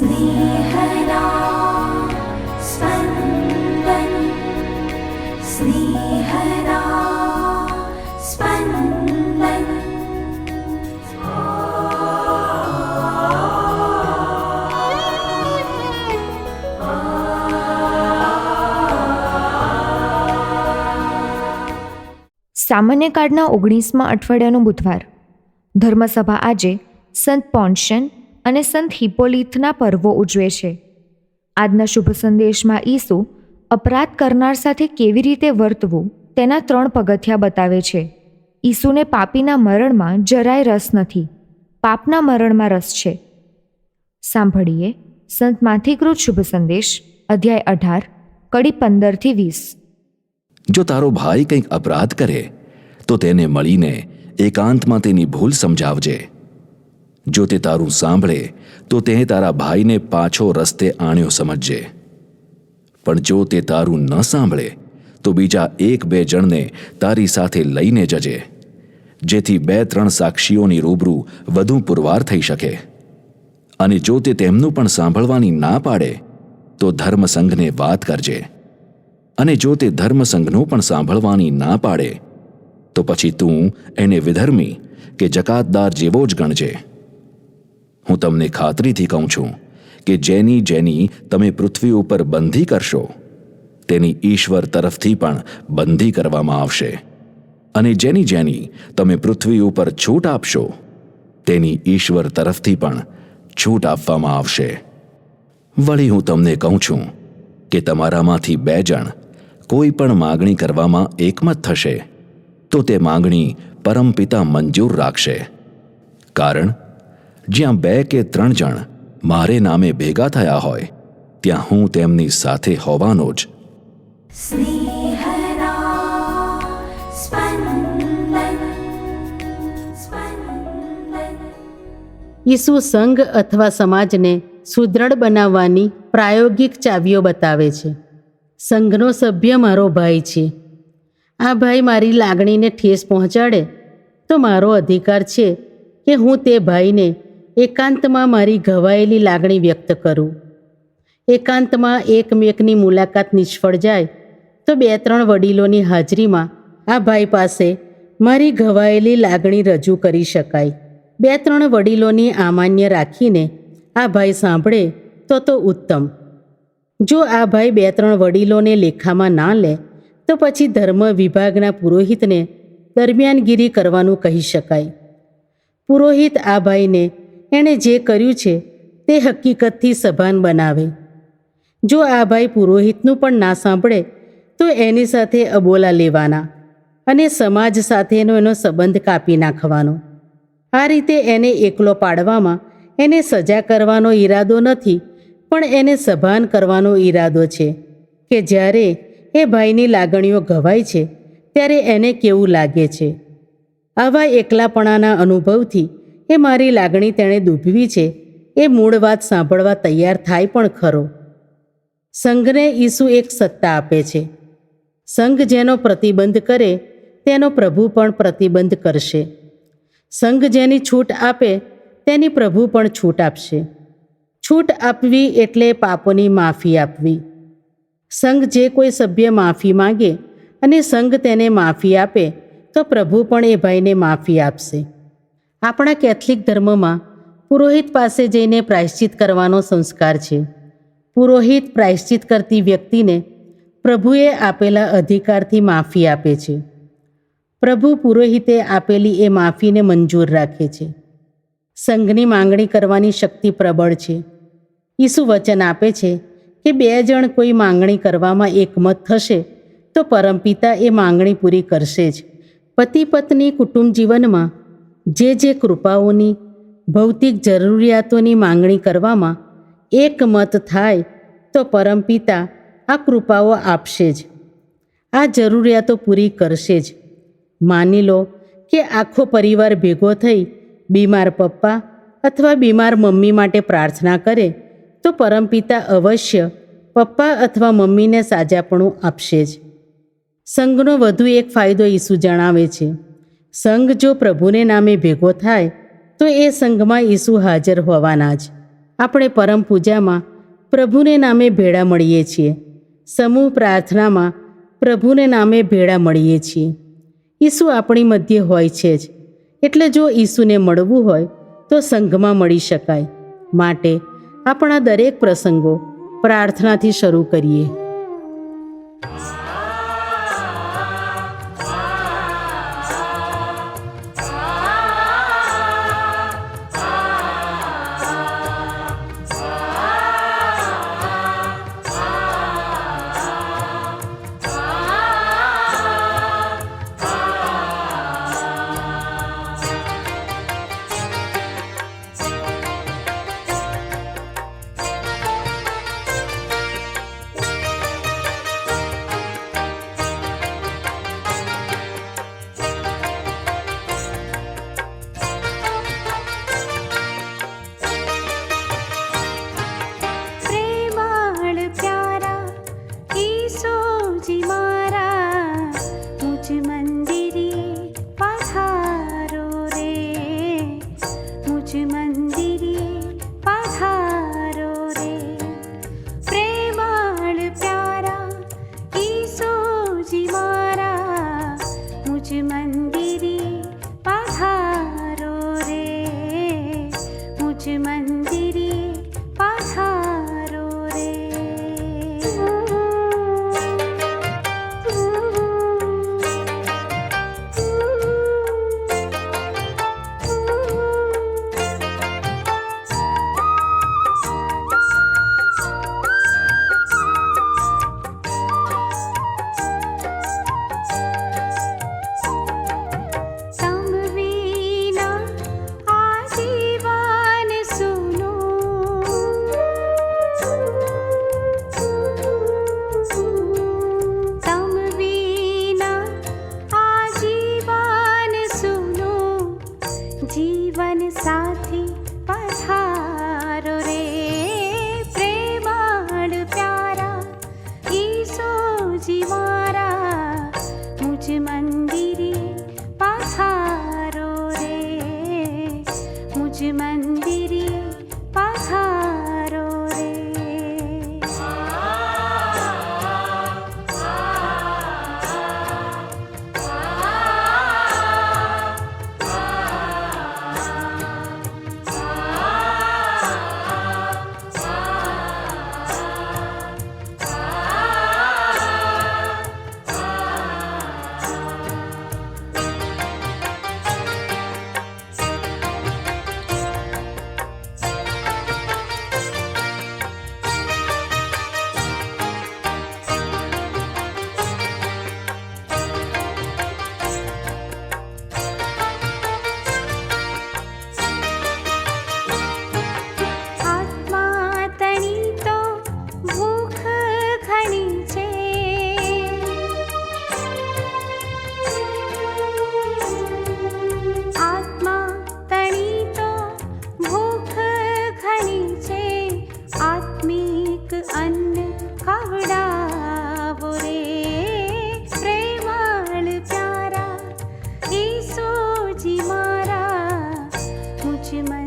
स्नेहदा स्पन्दन् स्नेहदा स्पन्दन् સામાન્ય કાર્ડના ઓગણીસમાં અઠવાડિયાનો બુધવાર ધર્મસભા આજે સંત પોન્શન અને સંત હિપોલિથના પર્વો ઉજવે છે. આજના શુભ સંદેશમાં ઈસુ અપરાધ કરનાર સાથે કેવી રીતે વર્તવું તેના ત્રણ પગથિયા બતાવે છે. ઈસુને પાપીના મરણમાં જરાય રસ નથી. પાપના મરણમાં રસ છે. સાંભળીએ સંત માથીકૃત શુભ સંદેશ, અધ્યાય અઢાર, કડી પંદરથી વીસ. જો તારો ભાઈ કંઈક અપરાધ કરે, તો તેને મળીને એકાંતમાં તેની ભૂલ સમજાવજે. જો તે તારું સાંભળે, તો તે તારા ભાઈને પાછો રસ્તે આણ્યો સમજજે. પણ જો તે તારું ન સાંભળે, તો બીજા એક બે જણને તારી સાથે લઈને જજે, જેથી બે ત્રણ સાક્ષીઓની રૂબરૂ વધુ પુરવાર થઈ શકે. અને જો તે તેમનું પણ સાંભળવાની ના પાડે, તો ધર્મસંઘને વાત કરજે. અને જો તે ધર્મસંઘનું પણ સાંભળવાની ના પાડે, તો પછી તું એને વિધર્મી કે જકાતદાર જેવો જ ગણજે. હું તમને ખાતરીથી કહું છું કે જેની જેની તમે પૃથ્વી ઉપર બંધી કરશો, તેની ઈશ્વર તરફથી પણ બંધી કરવામાં આવશે. અને જેની જેની તમે પૃથ્વી ઉપર છૂટ આપશો, તેની ઈશ્વર તરફથી પણ છૂટ આપવામાં આવશે. વળી હું તમને કહું છું કે તમારામાંથી બે જણ કોઈ પણ માગણી કરવામાં એકમત થશે, તો તે માગણી પરમપિતા મંજૂર રાખશે. કારણ જ્યાં બે કે ત્રણ જણ મારે નામે ભેગા થયા હોય ત્યાં હું તેમની સાથે હોવાનો જ. ઈસુ સંઘ અથવા સમાજને સુદૃઢ બનાવવાની પ્રાયોગિક ચાવીઓ બતાવે છે. સંઘનો સભ્ય મારો ભાઈ છે. આ ભાઈ મારી લાગણીને ઠેસ પહોંચાડે તો મારો અધિકાર છે કે હું તે ભાઈને એકાંતમાં મારી ઘવાયેલી લાગણી વ્યક્ત કરું. એકાંતમાં એકમેકની મુલાકાત નિષ્ફળ જાય તો બે ત્રણ વડીલોની હાજરીમાં આ ભાઈ પાસે મારી ઘવાયેલી લાગણી રજૂ કરી શકાય. બે ત્રણ વડીલોની આમાન્ય રાખીને આ ભાઈ સાંભળે તો તો ઉત્તમ. જો આ ભાઈ બે ત્રણ વડીલોને લેખામાં ના લે તો પછી ધર્મ વિભાગના પુરોહિતને દરમિયાનગીરી કરવાનું કહી શકાય. પુરોહિત આ ભાઈને એણે જે કર્યું છે તે હકીકતથી સભાન બનાવે. જો આ ભાઈ પુરોહિતનું પણ ના સાંભળે, તો એની સાથે અબોલા લેવાના અને સમાજ સાથેનો એનો સંબંધ કાપી નાખવાનો. આ રીતે એને એકલો પાડવામાં એને સજા કરવાનો ઈરાદો નથી, પણ એને સભાન કરવાનો ઈરાદો છે કે જ્યારે એ ભાઈની લાગણીઓ ઘવાય છે, ત્યારે એને કેવું લાગે છે? આવા એકલાપણાના અનુભવથી એ મારી લાગણી તેણે દૂભવી છે. એ મૂળ વાત સાંભળવા તૈયાર થાય પણ ખરો. સંઘને ઈસુ એક સત્તા આપે છે. સંઘ જેનો પ્રતિબંધ કરે, તેનો પ્રભુ પણ પ્રતિબંધ કરશે. સંઘ જેની છૂટ આપે, તેની પ્રભુ પણ છૂટ આપશે. છૂટ આપવી એટલે પાપોની માફી આપવી. સંઘ જે કોઈ સભ્ય માફી માગે અને સંઘ તેને માફી આપે, તો પ્રભુ પણ એ ભાઈને માફી આપશે. આપણા કેથલિક ધર્મમાં પુરોહિત પાસે જઈને પ્રાયશ્ચિત કરવાનો સંસ્કાર છે. પુરોહિત પ્રાયશ્ચિત કરતી વ્યક્તિને પ્રભુએ આપેલા અધિકારથી માફી આપે છે. પ્રભુ પુરોહિતે આપેલી એ માફીને મંજૂર રાખે છે. સંઘની માંગણી કરવાની શક્તિ પ્રબળ છે. ઈસુ વચન આપે છે કે બે જણ કોઈ માંગણી કરવામાં એકમત થશે તો પરમપિતા એ માંગણી પૂરી કરશે જ. પતિ પત્ની કુટુંબ જીવનમાં જે જે કૃપાઓની, ભૌતિક જરૂરિયાતોની માંગણી કરવામાં એકમત થાય તો પરમપિતા આ કૃપાઓ આપશે જ. આ જરૂરિયાતો પૂરી કરશે જ. માની લો કે આખો પરિવાર ભેગો થઈ બીમાર પપ્પા અથવા બીમાર મમ્મી માટે પ્રાર્થના કરે તો પરમપિતા અવશ્ય પપ્પા અથવા મમ્મીને સાજાપણું આપશે જ. સંઘનો વધુ એક ફાયદો ઈસુ જણાવે છે. સંઘ જો પ્રભુને નામે ભેગો થાય, તો એ સંઘમાં ઈસુ હાજર હોવાના જ. આપણે પરમ પૂજામાં પ્રભુને નામે ભેળા મળીએ છીએ. સમૂહ પ્રાર્થનામાં પ્રભુને નામે ભેળા મળીએ છીએ. ઈસુ આપણી મધ્ય હોય છે જ. એટલે જો ઈસુને મળવું હોય, તો સંઘમાં મળી શકાય. માટે આપણા દરેક પ્રસંગો પ્રાર્થનાથી શરૂ કરીએ. Chima